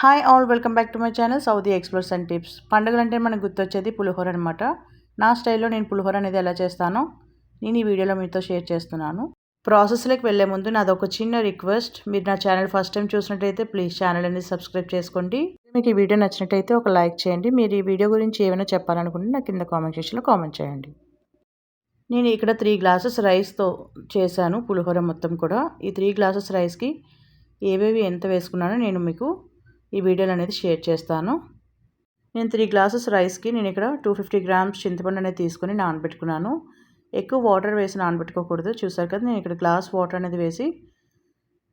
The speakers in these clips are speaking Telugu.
Hi all welcome back to my channel Saudi explores and tips పండుగలు అంటే మనకు గుర్తొచ్చేది పులిహోర అనమాట నా స్టైల్లో నేను పులిహోర అనేది ఎలా చేస్తానో నేను ఈ వీడియోలో మీతో షేర్ చేస్తున్నాను. ప్రాసెస్లోకి వెళ్ళే ముందు నాది ఒక చిన్న రిక్వెస్ట్ మీరు నా ఛానల్ ఫస్ట్ టైం చూసినట్టయితే ప్లీజ్ ఛానల్ అనేది సబ్స్క్రైబ్ చేసుకోండి. మీకు ఈ వీడియో నచ్చినట్టయితే ఒక లైక్ చేయండి. మీరు ఈ వీడియో గురించి ఏమైనా చెప్పాలనుకుంటే నాకు కింద కామెంట్ సెక్షన్లో కామెంట్ చేయండి. నేను ఇక్కడ త్రీ గ్లాసెస్ రైస్తో చేశాను పులిహోర మొత్తం కూడా. ఈ త్రీ గ్లాసెస్ రైస్కి ఏవేవి ఎంత వేసుకున్నానో నేను మీకు ఈ వీడియోలు అనేది షేర్ చేస్తాను. నేను త్రీ గ్లాసెస్ రైస్కి నేను ఇక్కడ టూ ఫిఫ్టీ గ్రామ్స్ చింతపండు అనేది తీసుకొని నానబెట్టుకున్నాను. ఎక్కువ వాటర్ వేసి నానబెట్టుకోకూడదు. చూసారు కదా నేను ఇక్కడ గ్లాస్ వాటర్ అనేది వేసి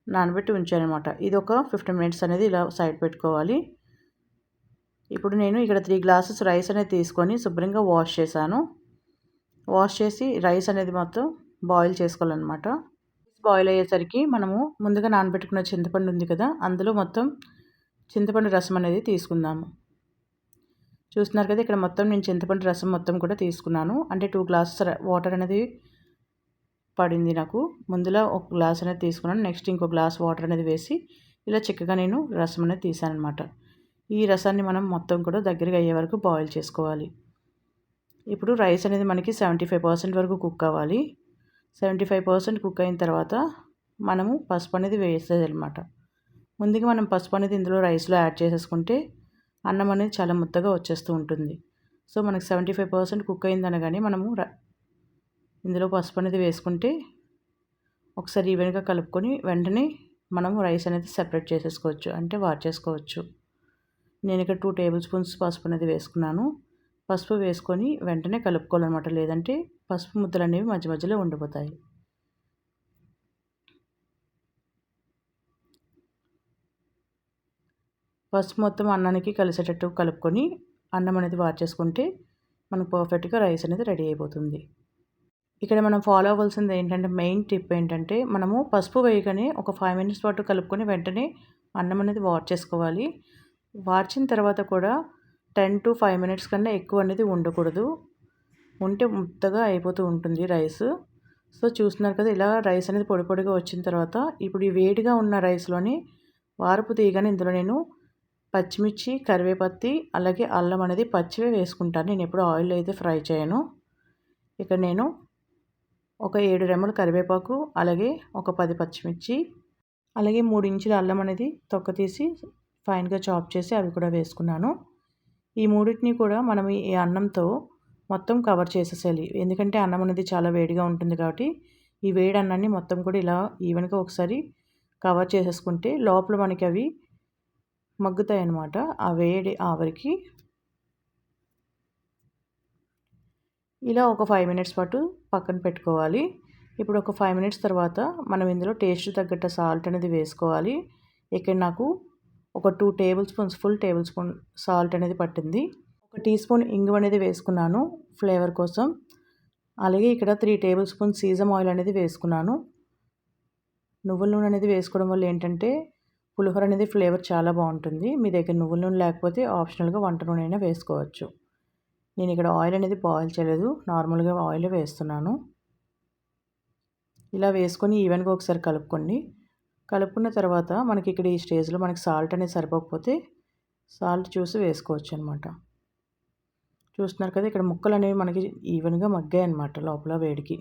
నానబెట్టి ఉంచాను అనమాట ఇది ఒక ఫిఫ్టీన్ మినిట్స్ అనేది ఇలా సైడ్ పెట్టుకోవాలి. ఇప్పుడు నేను ఇక్కడ త్రీ గ్లాసెస్ రైస్ అనేది తీసుకొని శుభ్రంగా వాష్ చేశాను. వాష్ చేసి రైస్ అనేది మొత్తం బాయిల్ చేసుకోవాలన్నమాట. బాయిల్ అయ్యేసరికి మనము ముందుగా నానబెట్టుకున్న చింతపండు ఉంది కదా అందులో మొత్తం చింతపండు రసం అనేది తీసుకుందాము. చూస్తున్నారు కదా ఇక్కడ మొత్తం నేను చింతపండు రసం మొత్తం కూడా తీసుకున్నాను. అంటే టూ గ్లాసెస్ వాటర్ అనేది పడింది నాకు. ముందులో ఒక గ్లాస్ అనేది తీసుకున్నాను. నెక్స్ట్ ఇంకో గ్లాస్ వాటర్ అనేది వేసి ఇలా చిక్కగా నేను రసం అనేది తీసాను అనమాట ఈ రసాన్ని మనం మొత్తం కూడా దగ్గరగా అయ్యే వరకు బాయిల్ చేసుకోవాలి. ఇప్పుడు రైస్ అనేది మనకి సెవెంటీ ఫైవ్ పర్సెంట్ వరకు కుక్ అవ్వాలి. సెవెంటీ ఫైవ్ పర్సెంట్ కుక్ అయిన తర్వాత మనము పసుపు అనేది వేసేది అనమాట ముందుగా మనం పసుపు అనేది ఇందులో రైస్లో యాడ్ చేసేసుకుంటే అన్నం అనేది చాలా ముద్దగా వచ్చేస్తూ ఉంటుంది. సో మనకి సెవెంటీ ఫైవ్ పర్సెంట్ కుక్ అయిందనగానే మనము ఇందులో పసుపు అనేది వేసుకుంటే ఒకసారి ఈవెన్గా కలుపుకొని వెంటనే మనము రైస్ అనేది సెపరేట్ చేసేసుకోవచ్చు అంటే వార్చేసుకోవచ్చు నేను ఇక్కడ టూ టేబుల్ స్పూన్స్ పసుపు అనేది వేసుకున్నాను. పసుపు వేసుకొని వెంటనే కలుపుకోవాలన్నమాట. లేదంటే పసుపు ముద్దలు అనేవి మధ్య మధ్యలో ఉండిపోతాయి. పసుపు మొత్తం అన్నానికి కలిసేటట్టు కలుపుకొని అన్నం అనేది వార్చేసుకుంటే మనకు పర్ఫెక్ట్గా రైస్ అనేది రెడీ అయిపోతుంది. ఇక్కడ మనం ఫాలో అవ్వాల్సింది ఏంటంటే మెయిన్ టిప్ ఏంటంటే మనము పసుపు వేయగానే ఒక ఫైవ్ మినిట్స్ పాటు కలుపుకొని వెంటనే అన్నం అనేది వార్ చేసుకోవాలి. వార్చిన తర్వాత కూడా టెన్ టు ఫైవ్ మినిట్స్ కన్నా ఎక్కువ అనేది ఉండకూడదు. ఉంటే ముద్దగా అయిపోతూ ఉంటుంది రైస్. సో చూస్తున్నారు కదా ఇలా రైస్ అనేది పొడి పొడిగా వచ్చిన తర్వాత ఇప్పుడు ఈ వేడిగా ఉన్న రైస్లోని వారపు తీయగానే ఇందులో నేను పచ్చిమిర్చి కరివేపత్తి అలాగే అల్లం అనేది పచ్చివే వేసుకుంటాను. నేను ఎప్పుడు ఆయిల్ అయితే ఫ్రై చేయను. ఇక్కడ నేను ఒక ఏడు రెమ్మలు కరివేపాకు అలాగే ఒక పది పచ్చిమిర్చి అలాగే మూడు ఇంచుల అల్లం అనేది తొక్క తీసి ఫైన్గా చాప్ చేసి అవి కూడా వేసుకున్నాను. ఈ మూడింటిని కూడా మనం ఈ అన్నంతో మొత్తం కవర్ చేసేసేయాలి. ఎందుకంటే అన్నం అనేది చాలా వేడిగా ఉంటుంది కాబట్టి ఈ వేడి అన్నాన్ని మొత్తం కూడా ఇలా ఈవెన్గా ఒకసారి కవర్ చేసేసుకుంటే లోపల మనకి అవి మగ్గుతాయి అన్నమాట ఆ వేడి ఆవిరికి ఇలా ఒక ఫైవ్ మినిట్స్ పాటు పక్కన పెట్టుకోవాలి. ఇప్పుడు ఒక ఫైవ్ మినిట్స్ తర్వాత మనం ఇందులో టేస్ట్ తగ్గట్టు సాల్ట్ అనేది వేసుకోవాలి. ఇక్కడ నాకు ఒక two tablespoons full tablespoon salt అనేది పట్టింది. ఒక టీ స్పూన్ ఇంగు అనేది వేసుకున్నాను ఫ్లేవర్ కోసం. అలాగే ఇక్కడ three table spoon sesame oil అనేది వేసుకున్నాను. నువ్వుల నూనె అనేది వేసుకోవడం వల్ల ఏంటంటే పులిహోర అనేది ఫ్లేవర్ చాలా బాగుంటుంది. మీ దగ్గర నువ్వుల నూనె లేకపోతే ఆప్షనల్గా వంట నూనె అయినా వేసుకోవచ్చు. నేను ఇక్కడ ఆయిల్ అనేది బాయిల్ చేయలేదు. నార్మల్గా ఆయిల్ వేస్తున్నాను. ఇలా వేసుకొని ఈవెన్గా ఒకసారి కలుపుకోండి. కలుపుకున్న తర్వాత మనకి ఇక్కడ ఈ స్టేజ్లో మనకి సాల్ట్ అనేది సరిపోకపోతే సాల్ట్ చూసి వేసుకోవచ్చు అనమాట చూస్తున్నారు కదా ఇక్కడ ముక్కలు అనేవి మనకి ఈవెన్గా మగ్గాయి అనమాట లోపల వేడికి.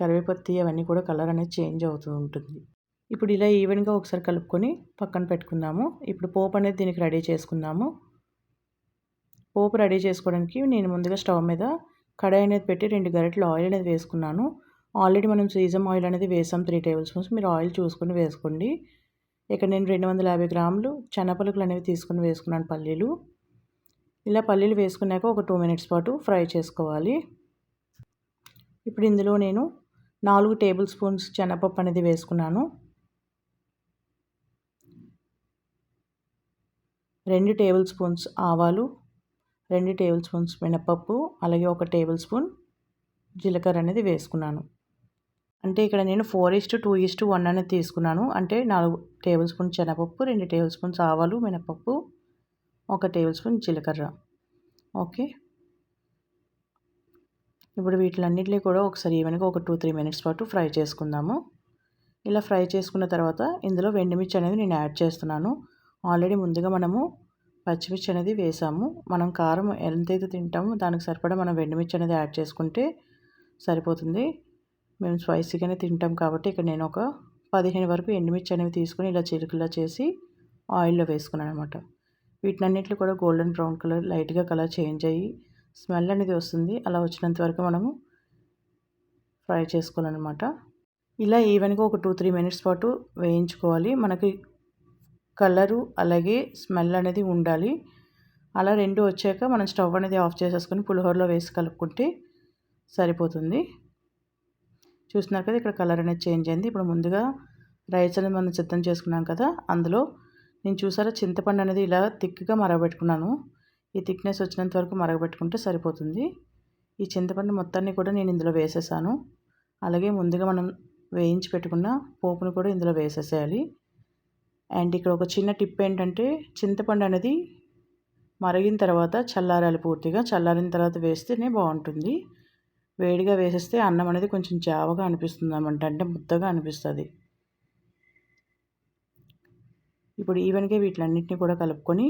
కరివేపత్తి అవన్నీ కూడా కలర్ అనేది చేంజ్ అవుతూ ఉంటుంది. ఇప్పుడు ఇలా ఈవెన్గా ఒకసారి కలుపుకొని పక్కన పెట్టుకుందాము. ఇప్పుడు పోపు అనేది దీనికి రెడీ చేసుకుందాము. పోపు రెడీ చేసుకోవడానికి నేను ముందుగా స్టవ్ మీద కడాయి అనేది పెట్టి రెండు గరిటెలు ఆయిల్ అనేది వేసుకున్నాను. ఆల్రెడీ మనం సీజమ్ ఆయిల్ అనేది వేసాం త్రీ టేబుల్ స్పూన్స్. మీరు ఆయిల్ చూసుకొని వేసుకోండి. ఇక్కడ నేను రెండు వందల యాభై గ్రాములు చెనపలుకులు అనేవి తీసుకుని వేసుకున్నాను పల్లీలు. ఇలా పల్లీలు వేసుకున్నాక ఒక టూ మినిట్స్ పాటు ఫ్రై చేసుకోవాలి. ఇప్పుడు ఇందులో నేను నాలుగు టేబుల్ స్పూన్స్ శనగపప్పు అనేది వేసుకున్నాను. రెండు టేబుల్ స్పూన్స్ ఆవాలు రెండు టేబుల్ స్పూన్స్ మినపప్పు అలాగే ఒక టేబుల్ స్పూన్ జీలకర్ర అనేది వేసుకున్నాను. అంటే ఇక్కడ నేను four is to two is to one అనేది తీసుకున్నాను. అంటే నాలుగు టేబుల్ స్పూన్ శనగపప్పు రెండు టేబుల్ స్పూన్స్ ఆవాలు మినపప్పు ఒక టేబుల్ స్పూన్ జీలకర్ర. ఓకే? ఇప్పుడు వీటిలన్నింటినీ కూడా ఒకసారి ఈవెన్గా ఒక టూ త్రీ మినిట్స్ పాటు ఫ్రై చేసుకుందాము. ఇలా ఫ్రై చేసుకున్న తర్వాత ఇందులో వెండిమిర్చి అనేది నేను యాడ్ చేస్తున్నాను. ఆల్రెడీ ముందుగా మనము పచ్చిమిర్చి అనేది వేసాము. మనం కారం ఎంతైతే తింటామో దానికి సరిపడా మనం వెండిమిర్చి అనేది యాడ్ చేసుకుంటే సరిపోతుంది. మేము స్పైసీగానే తింటాం కాబట్టి ఇక్కడ నేను ఒక పదిహేను వరకు ఎండుమిర్చి అనేవి తీసుకుని ఇలా చిరుకులా చేసి ఆయిల్లో వేసుకున్నాను అనమాట వీటినన్నింటిలో కూడా గోల్డెన్ బ్రౌన్ కలర్ లైట్గా కలర్ చేంజ్ అయ్యి స్మెల్ అనేది వస్తుంది. అలా వచ్చినంత వరకు మనము ఫ్రై చేసుకోవాలన్నమాట. ఇలా ఈవెన్గా ఒక టూ త్రీ మినిట్స్ పాటు వేయించుకోవాలి. మనకి కలరు అలాగే స్మెల్ అనేది ఉండాలి. అలా రెండు వచ్చాక మనం స్టవ్ అనేది ఆఫ్ చేసేసుకొని పులిహోరలో వేసి కలుపుకుంటే సరిపోతుంది. చూస్తున్నారు కదా ఇక్కడ కలర్ అనేది చేంజ్ అయింది. ఇప్పుడు ముందుగా రైస్ అనేది మనం సిద్ధం చేసుకున్నాం కదా అందులో నేను చూసారా చింతపండు అనేది ఇలా థిక్గా మరగబెట్టుకున్నాను. ఈ థిక్నెస్ వచ్చినంత వరకు మరగబెట్టుకుంటే సరిపోతుంది. ఈ చింతపండు మొత్తాన్ని కూడా నేను ఇందులో వేసేసాను. అలాగే ముందుగా మనం వేయించి పెట్టుకున్న పోపును కూడా ఇందులో వేసేసేయాలి. అండ్ ఇక్కడ ఒక చిన్న టిప్ ఏంటంటే చింతపండు అనేది మరిగిన తర్వాత చల్లారాలి పూర్తిగా. చల్లారిన తర్వాత వేస్తేనే బాగుంటుంది. వేడిగా వేసేస్తే అన్నం అనేది కొంచెం జావగా అనిపిస్తుంది అనమాట అంటే ముద్దగా అనిపిస్తుంది. ఇప్పుడు ఈవెన్గా వీటిలన్నింటినీ కూడా కలుపుకొని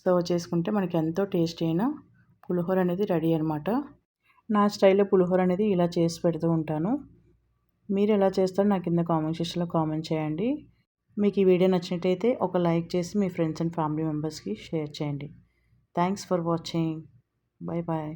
సర్వ్ చేసుకుంటే మనకి ఎంతో టేస్టీ అయిన పులిహోర అనేది రెడీ అనమాట నా స్టైల్లో పులిహోర అనేది ఇలా చేసి పెడుతూ ఉంటాను. మీరు ఎలా చేస్తారో నాకు కింద కామెంట్ సెక్షన్లో కామెంట్ చేయండి. మీకు ఈ వీడియో నచ్చినట్టయితే ఒక లైక్ చేసి మీ ఫ్రెండ్స్ అండ్ ఫ్యామిలీ మెంబర్స్కి షేర్ చేయండి. Thanks for watching. Bye bye